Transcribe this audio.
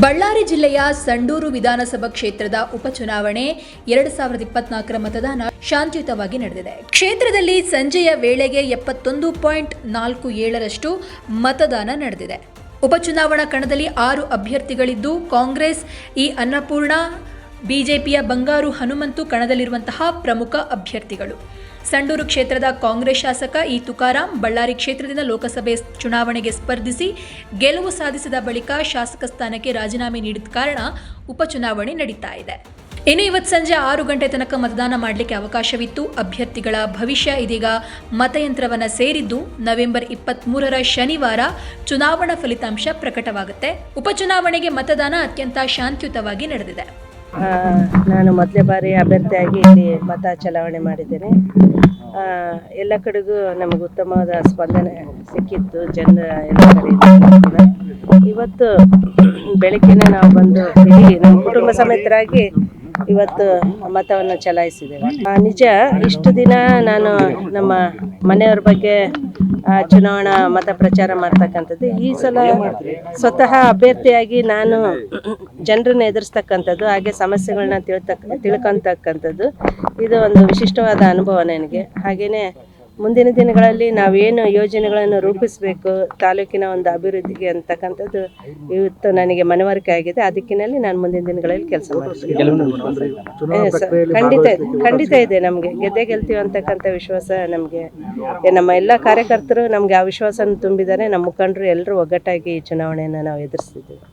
ಬಳ್ಳಾರಿ ಜಿಲ್ಲೆಯ ಸಂಡೂರು ವಿಧಾನಸಭಾ ಕ್ಷೇತ್ರದ ಉಪಚುನಾವಣೆ ಎರಡು ಸಾವಿರದ ಇಪ್ಪತ್ನಾಲ್ಕರ ಮತದಾನ ಶಾಂತಿಯುತವಾಗಿ ನಡೆದಿದೆ. ಕ್ಷೇತ್ರದಲ್ಲಿ ಸಂಜೆಯ ವೇಳೆಗೆ ಎಪ್ಪತ್ತೊಂದು ಪಾಯಿಂಟ್ ನಾಲ್ಕು ಏಳರಷ್ಟು ಮತದಾನ ನಡೆದಿದೆ. ಉಪಚುನಾವಣಾ ಕಣದಲ್ಲಿ ಆರು ಅಭ್ಯರ್ಥಿಗಳಿದ್ದು ಕಾಂಗ್ರೆಸ್, ಈ ಅನ್ನಪೂರ್ಣ ಬಿಜೆಪಿಯ ಬಂಗಾರು ಹನುಮಂತು ಕಣದಲ್ಲಿರುವಂತಹ ಪ್ರಮುಖ ಅಭ್ಯರ್ಥಿಗಳು. ಸಂಡೂರು ಕ್ಷೇತ್ರದ ಕಾಂಗ್ರೆಸ್ ಶಾಸಕ ಈ ತುಕಾರಾಂ ಬಳ್ಳಾರಿ ಕ್ಷೇತ್ರದಿಂದ ಲೋಕಸಭೆ ಚುನಾವಣೆಗೆ ಸ್ಪರ್ಧಿಸಿ ಗೆಲುವು ಸಾಧಿಸಿದ ಬಳಿಕ ಶಾಸಕ ಸ್ಥಾನಕ್ಕೆ ರಾಜೀನಾಮೆ ನೀಡಿದ ಕಾರಣ ಉಪಚುನಾವಣೆ ನಡೀತಾ ಇದೆ. ಇನ್ನು ಇವತ್ತು ಸಂಜೆ ಆರು ಗಂಟೆ ತನಕ ಮತದಾನ ಮಾಡಲಿಕ್ಕೆ ಅವಕಾಶವಿತ್ತು. ಅಭ್ಯರ್ಥಿಗಳ ಭವಿಷ್ಯ ಇದೀಗ ಮತಯಂತ್ರವನ್ನು ಸೇರಿದ್ದು ನವೆಂಬರ್ ಇಪ್ಪತ್ತ್ಮೂರರ ಶನಿವಾರ ಚುನಾವಣಾ ಫಲಿತಾಂಶ ಪ್ರಕಟವಾಗುತ್ತೆ. ಉಪಚುನಾವಣೆಗೆ ಮತದಾನ ಅತ್ಯಂತ ಶಾಂತಿಯುತವಾಗಿ ನಡೆದಿದೆ. ನಾನು ಮೊದಲೇ ಬಾರಿ ಅಭ್ಯರ್ಥಿಯಾಗಿ ಇಲ್ಲಿ ಮತ ಚಲಾವಣೆ ಮಾಡಿದ್ದೇನೆ. ಎಲ್ಲ ಕಡೆಗೂ ನಮಗೆ ಉತ್ತಮವಾದ ಸ್ಪಂದನೆ ಸಿಕ್ಕಿತ್ತು. ಜನ ಎಲ್ಲ ಕಡೆ. ಇವತ್ತು ಬೆಳಗ್ಗೆನೆ ನಾವು ಬಂದು ಇಡೀ ನಮ್ಮ ಕುಟುಂಬ ಸಮೇತರಾಗಿ ಇವತ್ತು ಮತವನ್ನು ಚಲಾಯಿಸಿದ್ದೇವೆ. ನಿಜ, ಇಷ್ಟು ದಿನ ನಾನು ನಮ್ಮ ಮನೆಯವ್ರ ಬಗ್ಗೆ ಚುನಾವಣಾ ಮತ ಪ್ರಚಾರ ಮಾಡ್ತಕ್ಕಂಥದ್ದು. ಈ ಸಲ ಸ್ವತಃ ಅಭ್ಯರ್ಥಿಯಾಗಿ ನಾನು ಜನರನ್ನ ಎದುರಿಸ್ತಕ್ಕಂಥದ್ದು, ಹಾಗೆ ಸಮಸ್ಯೆಗಳನ್ನ ತಿಳ್ತಕ್ಕ, ತಿಳ್ಕೊಂತಕ್ಕಂಥದ್ದು. ಇದು ಒಂದು ವಿಶಿಷ್ಟವಾದ ಅನುಭವ ನನಗೆ. ಹಾಗೆಯೇ ಮುಂದಿನ ದಿನಗಳಲ್ಲಿ ನಾವೇನು ಯೋಜನೆಗಳನ್ನು ರೂಪಿಸಬೇಕು ತಾಲೂಕಿನ ಒಂದು ಅಭಿವೃದ್ಧಿಗೆ ಅಂತಕ್ಕಂಥದ್ದು ಇವತ್ತು ನನಗೆ ಮನವರಿಕೆ ಆಗಿದೆ. ಅದಕ್ಕಿನಲ್ಲಿ ನಾನು ಮುಂದಿನ ದಿನಗಳಲ್ಲಿ ಕೆಲಸ ಮಾಡ್ತೀನಿ. ಖಂಡಿತ ಖಂಡಿತ ಇದೆ ನಮಗೆ. ಗೆದ್ದೆ ಗೆಲ್ತೀವಿ ಅಂತಕ್ಕಂಥ ವಿಶ್ವಾಸ ನಮಗೆ. ನಮ್ಮ ಎಲ್ಲ ಕಾರ್ಯಕರ್ತರು ನಮಗೆ ಆ ವಿಶ್ವಾಸನ ತುಂಬಿದ್ದಾರೆ. ನಮ್ಮ ಮುಖಂಡರು ಎಲ್ಲರೂ ಒಗ್ಗಟ್ಟಾಗಿ ಈ ಚುನಾವಣೆಯನ್ನು ನಾವು ಎದುರಿಸ್ತಿದ್ದೀವಿ.